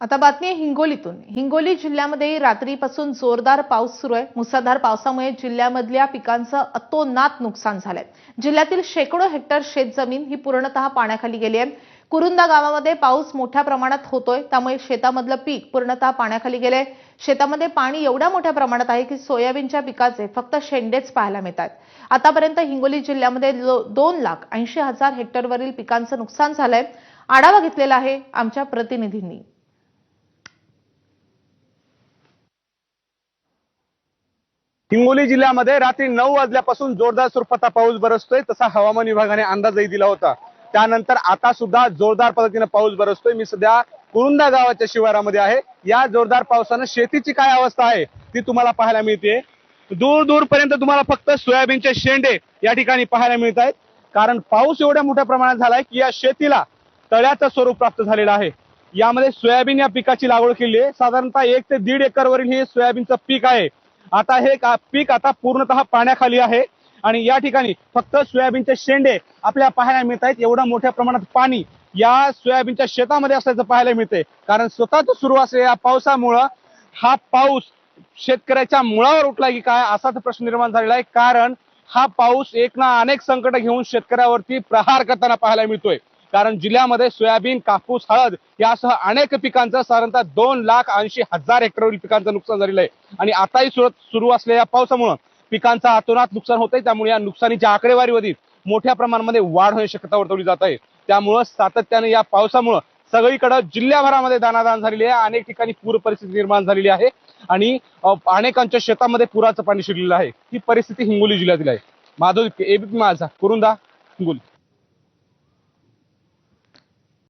आता बातमी आहे हिंगोलीतून. हिंगोली जिल्ह्यामध्ये रात्रीपासून जोरदार पाऊस सुरू आहे. मुसळधार पावसामुळे जिल्ह्यामधल्या पिकांचं अतोनात नुकसान झालंय. जिल्ह्यातील शेकडो हेक्टर शेतजमीन ही पूर्णतः पाण्याखाली गेली आहे. कुरुंदा गावामध्ये पाऊस मोठ्या प्रमाणात होतोय. त्यामुळे शेतामधलं पीक पूर्णतः पाण्याखाली गेलंय. शेतामध्ये पाणी एवढ्या मोठ्या प्रमाणात आहे की सोयाबीनच्या पिकाचे फक्त शेंडेच पाहायला मिळत आहेत आतापर्यंत हिंगोली जिल्ह्यामध्ये दोन लाख ऐंशी हजार हेक्टरवरील पिकांचं नुकसान झालंय. आढावा घेतलेला आहे आमच्या प्रतिनिधींनी. हिंगोली जिल्ह्यामध्ये रात्री नऊ वाजल्यापासून जोरदार स्वरूपाचा पाऊस बरसतोय. तसा हवामान विभागाने अंदाजही दिला होता. त्यानंतर आता सुद्धा जोरदार पद्धतीने पाऊस बरसतोय. मी सध्या कुरुंदा गावाच्या शिवारामध्ये आहे. या जोरदार पावसानं शेतीची काय अवस्था आहे ती तुम्हाला पाहायला मिळते. दूर दूरपर्यंत तुम्हाला फक्त सोयाबीनचे शेंडे या ठिकाणी पाहायला मिळत आहेत. कारण पाऊस एवढ्या मोठ्या प्रमाणात झालाय की या शेतीला तळ्याचं स्वरूप प्राप्त झालेलं आहे. यामध्ये सोयाबीन या पिकाची लागवड केली आहे. साधारणतः एक ते दीड एकरवरील हे सोयाबीनचं पीक आहे. आता हे का- पीक आता पूर्णतः पाण्याखाली आहे. आणि या ठिकाणी फक्त सोयाबीनचे शेंडे आपल्याला पाहायला मिळत आहेत. एवढ्या मोठ्या प्रमाणात पाणी या सोयाबीनच्या शेतामध्ये असल्याचं पाहायला मिळते. कारण स्वतःच सुरू असलेल्या पावसामुळं हा पाऊस शेतकऱ्याच्या मुळावर उठला की काय असाच प्रश्न निर्माण झालेला आहे. कारण हा पाऊस एक ना अनेक संकट घेऊन शेतकऱ्यावरती प्रहार करताना पाहायला मिळतोय. कारण जिल्ह्यामध्ये सोयाबीन कापूस हळद यासह अनेक पिकांचं साधारणतः दोन लाख ऐंशी हजार हेक्टरवरील पिकांचं नुकसान झालेलं आहे. आणि आताही सुरू सुरू असलेल्या पावसामुळं पिकांचं अतोनात नुकसान होत आहे त्यामुळे या नुकसानीच्या आकडेवारीमध्ये मोठ्या प्रमाणामध्ये वाढ होण्याची शक्यता वर्तवली जात आहे. त्यामुळं सातत्याने या पावसामुळं सगळीकडे जिल्ह्याभरामध्ये दानादान झालेली आहे. अनेक ठिकाणी पूर परिस्थिती निर्माण झालेली आहे. आणि अनेकांच्या शेतामध्ये पुराचं पाणी शिरलेलं आहे. ही परिस्थिती हिंगोली जिल्ह्यातील आहे. माधव एबीपी माझा कुरुंदा हिंगोली.